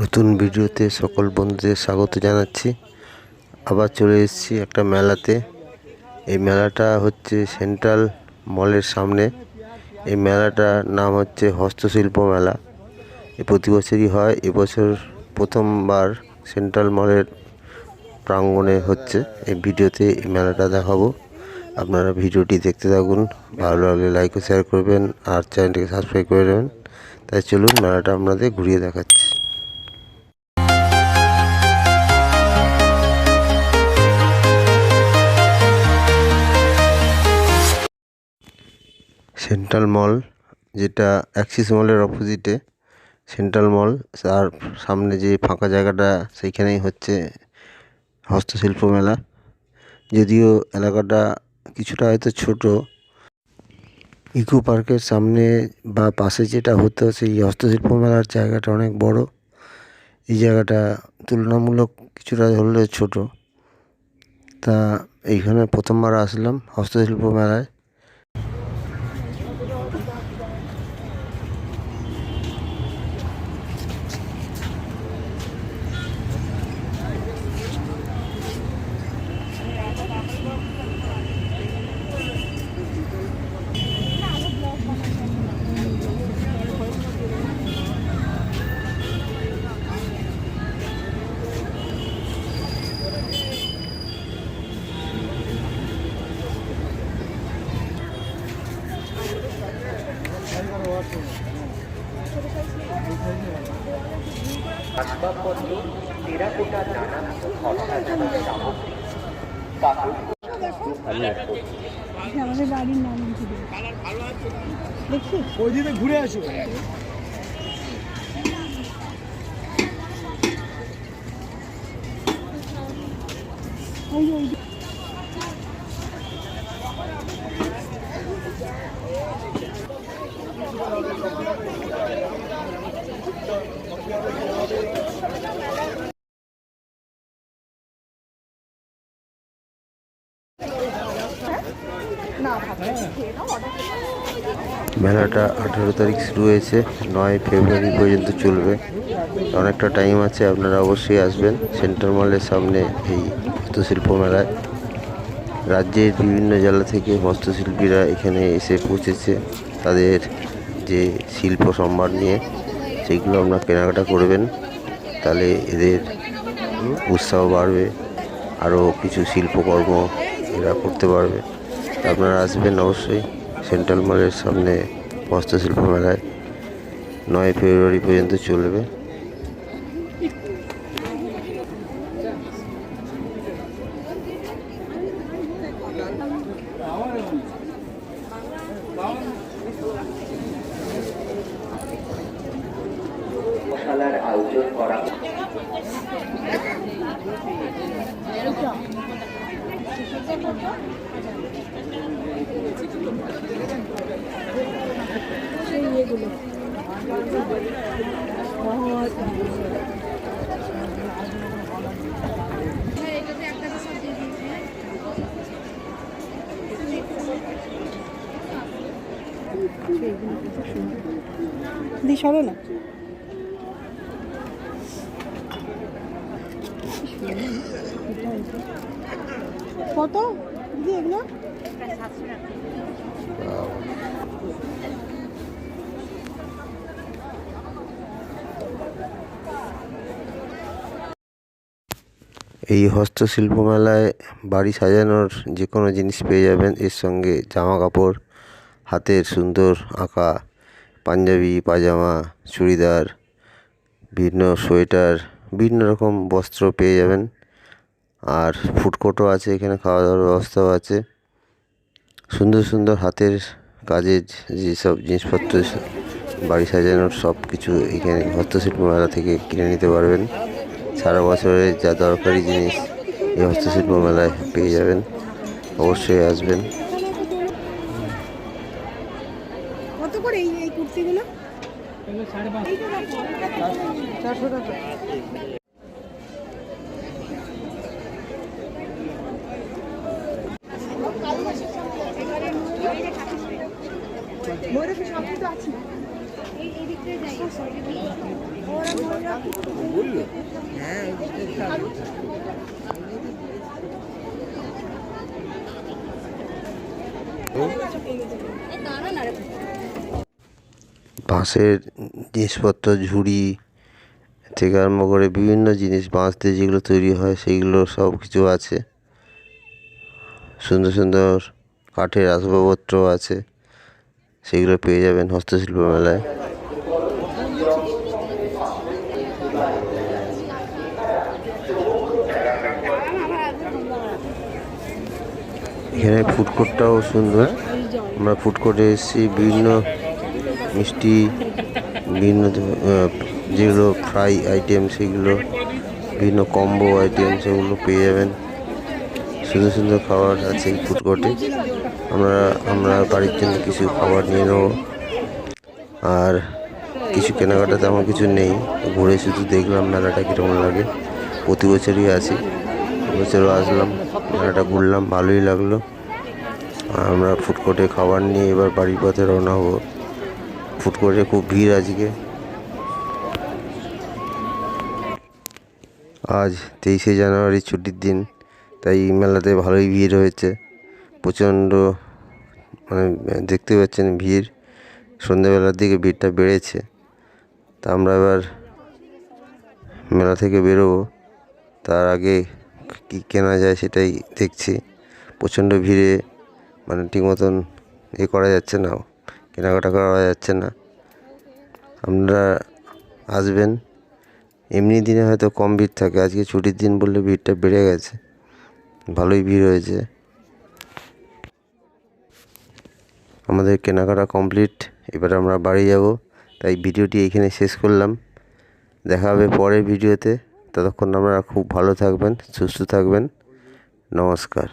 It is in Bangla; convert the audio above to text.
নতুন ভিডিওতে সকল বন্ধুদের স্বাগত জানাচ্ছি। আবার চলে এসেছি একটা মেলাতে। এই মেলাটা হচ্ছে সেন্ট্রাল মলের সামনে। এই মেলাটার নাম হচ্ছে হস্তশিল্প মেলা। এ প্রতি বছরই হয়। এবছর প্রথমবার সেন্ট্রাল মলের প্রাঙ্গণে হচ্ছে। এই ভিডিওতে এই মেলাটা দেখাবো। আপনারা ভিডিওটি দেখতে থাকুন। ভালো লাগলে লাইক ও শেয়ার করবেন। আর চ্যানেলটিকে সাবস্ক্রাইব করে দেবেন তাই চলুন মেলাটা আপনাদের ঘুরিয়ে দেখাচ্ছি। সেন্ট্রাল মল, যেটা অ্যাক্সিস মলের অপোজিটে সেন্ট্রাল মল, তার সামনে যে ফাঁকা জায়গাটা, সেইখানেই হচ্ছে হস্তশিল্প মেলা। যদিও এলাকাটা কিছুটা হয়তো ছোট। ইকো পার্কের সামনে বা পাশে যেটা হতো সেই হস্তশিল্প মেলার জায়গাটা অনেক বড়। এই জায়গাটা তুলনামূলক কিছুটা হলেও ছোট। তা এইখানে প্রথমবার আসলাম হস্তশিল্প মেলায়। আসবাবপত্র টেরাকোটা নানান হস্তশিল্প সামগ্রী আমাদের বাড়ির নাম দেখছি? ওই দিকে ঘুরে আসো। ওই ওই মেলাটা আঠেরো তারিখ শুরু হয়েছে, নয় ফেব্রুয়ারি পর্যন্ত চলবে। অনেকটা টাইম আছে, আপনারা অবশ্যই আসবেন। সেন্ট্রাল মলের সামনে এই হস্তশিল্প মেলায়। রাজ্যের বিভিন্ন জেলা থেকে হস্তশিল্পীরা এখানে এসে পৌঁছেছে তাদের যে শিল্প সম্ভার নিয়ে। সেগুলো আপনারা কেনাকাটা করবেন, তাহলে এদের উৎসাহ বাড়বে, আরও কিছু শিল্পকর্ম এরা করতে পারবে। আপনারা আসবেন অবশ্যই সেন্ট্রাল মলের সামনে হস্তশিল্প মেলায়। নয় ফেব্রুয়ারি পর্যন্ত চলবে। আয়োজন করা দি সরো না। কত? দিদি এগুলো। এই হস্তশিল্প মেলায় বাড়ি সাজানোর যে কোনো জিনিস পেয়ে যাবেন। এর সঙ্গে জামা কাপড় হাতের সুন্দর আঁকা, পাঞ্জাবি, পাজামা, চুড়িদার বিভিন্ন সোয়েটার বিভিন্ন রকম বস্ত্র পেয়ে যাবেন। আর ফুড কোর্টও আছে, এখানে খাওয়া দাওয়ার ব্যবস্থাও আছে। সুন্দর সুন্দর হাতের কাজের যেসব জিনিসপত্র বাড়ি সাজানোর সব কিছু এখানে হস্তশিল্প মেলা থেকে কিনে নিতে পারবেন। সারা বছরের যা দরকারি জিনিস এই হস্তশিল্প মেলায় পেয়ে যাবেন। অবশ্যই আসবেন। কত করে এই এই কুর্তিগুলো? চারশো টাকা। সব তো আছে। এই এই দিকটা যাই ওরা ময়ূর বাঁশের জিনিসপত্র ঝুড়ি থেকে আরম্ভ করে বিভিন্ন জিনিস বাঁশ দিয়ে যেগুলো তৈরি হয় সেইগুলো সব কিছু আছে। সুন্দর সুন্দর কাঠের আসবাবপত্র আছে। সেগুলো পেয়ে যাবেন হস্তশিল্প মেলায় এখানে ফুড কোর্টটাও সুন্দর। আমরা ফুড কোর্টে এসেছি, বিভিন্ন মিষ্টি, বিভিন্ন যেগুলো ফ্রাই আইটেম সেগুলো, বিভিন্ন কম্বো আইটেম সেগুলো পেয়ে যাবেন। সুন্দর সুন্দর খাবার আছে এই ফুড কোর্টে আমরা আমরা বাড়ির জন্য কিছু খাবার নিয়ে নেব। আর কিছু কেনাকাটা তেমন কিছু নেই। ঘুরে শুধু দেখলাম মেলাটা কীরকম লাগে। প্রতি বছরই আসি। বছরও আসলাম। মেলাটা ঘুরলাম, ভালোই লাগল। আর আমরা ফুড কোর্টে খাবার নিয়ে এবার বাড়ির পথে রওনা হব। ফুড কোর্টে খুব ভিড় আজকে। আজ তেইশে জানুয়ারি ছুটির দিন, তাই মেলাতে ভালোই ভিড় হয়েছে। প্রচণ্ড মানে দেখতে পাচ্ছেন ভিড়। সন্ধ্যেবেলার দিকে ভিড়টা বেড়েছে। তা আমরা এবার মেলা থেকে বেরোবো। তার আগে কী কেনা যায় সেটাই দেখছি। প্রচণ্ড ভিড়ে মানে ঠিক মতন এ করা যাচ্ছে না। কেনাকাটা করা যাচ্ছে না। আপনারা আসবেন। এমনি দিনে হয়তো কম ভিড় থাকে। আজকে ছুটির দিন বললে ভিড়টা বেড়ে গেছে। ভালোই ভিড় হয়েছে। আমাদের কেনাকাটা কমপ্লিট এবার আমরা বাড়ি যাব, তাই ভিডিওটি এখানে শেষ করলাম। দেখা হবে পরের ভিডিওতে। ততক্ষণ আপনারা খুব ভালো থাকবেন, সুস্থ থাকবেন। নমস্কার।